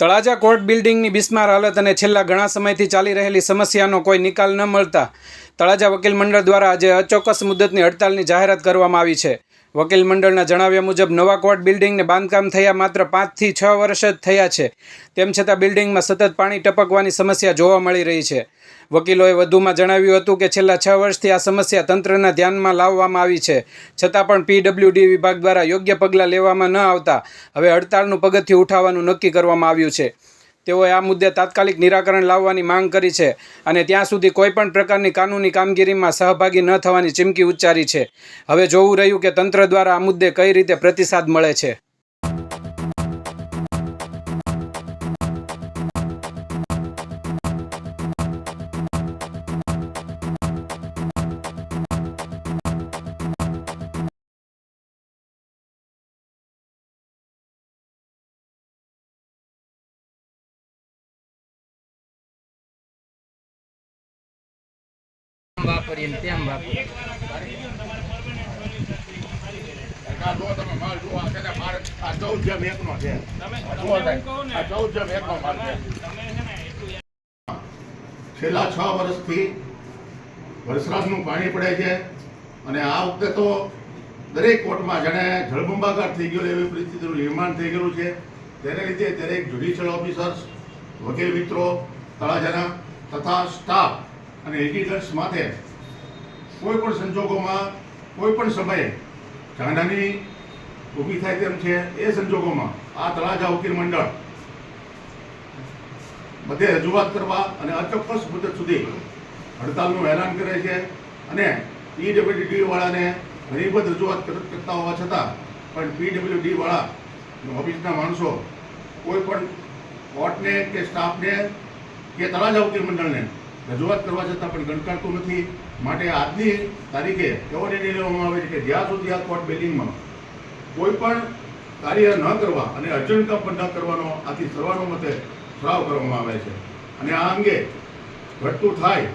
Talaja court બિલ્ડિંગની બિસ્માર હાલત અને છેલ્લા ઘણા સમયથી ચાલી રહેલી સમસ્યાનો કોઈ નિકાલ ન મળતા તળાજા વકીલ મંડળ દ્વારા આજે અચોક્કસ મુદતની હડતાલની જાહેરાત કરવામાં આવી છે. વકીલ મંડળના જણાવ્યા મુજબ, નવા કોર્ટ બિલ્ડિંગને બાંધકામ થયા માત્ર પાંચથી છ વર્ષ જ થયા છે. તેમ છતાં બિલ્ડિંગમાં સતત પાણી ટપકવાની સમસ્યા જોવા મળી રહી છે. વકીલોએ વધુમાં જણાવ્યું હતું કે, છેલ્લા છ વર્ષથી આ સમસ્યા તંત્રના ધ્યાનમાં લાવવામાં આવી છે. છતાં પણ પીડબ્લ્યુડી વિભાગ દ્વારા યોગ્ય પગલાં લેવામાં ન આવતા હવે હડતાળનું પગથિયું ઉઠાવવાનું નક્કી કરવામાં આવ્યું છે. તેઓએ આ મુદ્દે તાત્કાલિક નિરાકરણ લાવવાની માંગ કરી છે અને ત્યાં સુધી કોઈપણ પ્રકારની કાનૂની કામગીરીમાં સહભાગી ન થવાની ચીમકી ઉચ્ચારી છે. હવે જોવું રહ્યું કે તંત્ર દ્વારા આ મુદ્દે કઈ રીતે પ્રતિસાદ મળે છે. એકનો માલ છે. છેલ્લા છ વર્ષથી વરસાદનું પાણી પડે છે અને આ વખતે તો દરેક કોર્ટમાં જાણે જળબંબાકાર થઈ ગયો એવી પરિસ્થિતિનું નિર્માણ થઈ ગયેલું છે તેને લીધે દરેક જ્યુડિશિયલ ઓફિસર્સ વકીલ મિત્રો, તળાજાના તથા સ્ટાફ અને એડિટર્સ માથે કોઈ પણ સંજોગોમાં કોઈ પણ સમયે જાનહાની ઊભી થાય તેમ છે, એ સંજોગોમાં આ તળાજા વકીલ મંડળ બધે રજૂઆત કરવા અને અચોક્કસ મુદત સુધી હડતાલનું એલાન કરે છે અને પીડબ્લ્યુડી વાળાને ઘણી બધી રજૂઆત કરતા હોવા છતાં પણ પીડબ્લ્યુડી વાળા ઓફિસના માણસો કોઈ પણ કોર્ટને કે સ્ટાફને કે તળાજા વકીલ મંડળને રજૂઆત કરવા છતાં પણ ગણકારતું નથી. માટે આજની તારીખે એવો નિર્ણય લેવામાં આવે છે કે જ્યાં સુધી આ કોર્ટ બિલ્ડિંગમાં કોઈ પણ કાર્ય ન કરવા અને અર્જન્ટ કામ પણ ન કરવાનો આથી સર્વાનુમતે ઠરાવ કરવામાં આવે છે. અને આ અંગે ઘટતું થાય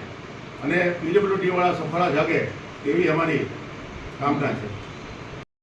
અને પીડબ્લ્યુડી વાળા સફળા જાગે એવી અમારી કામના છે.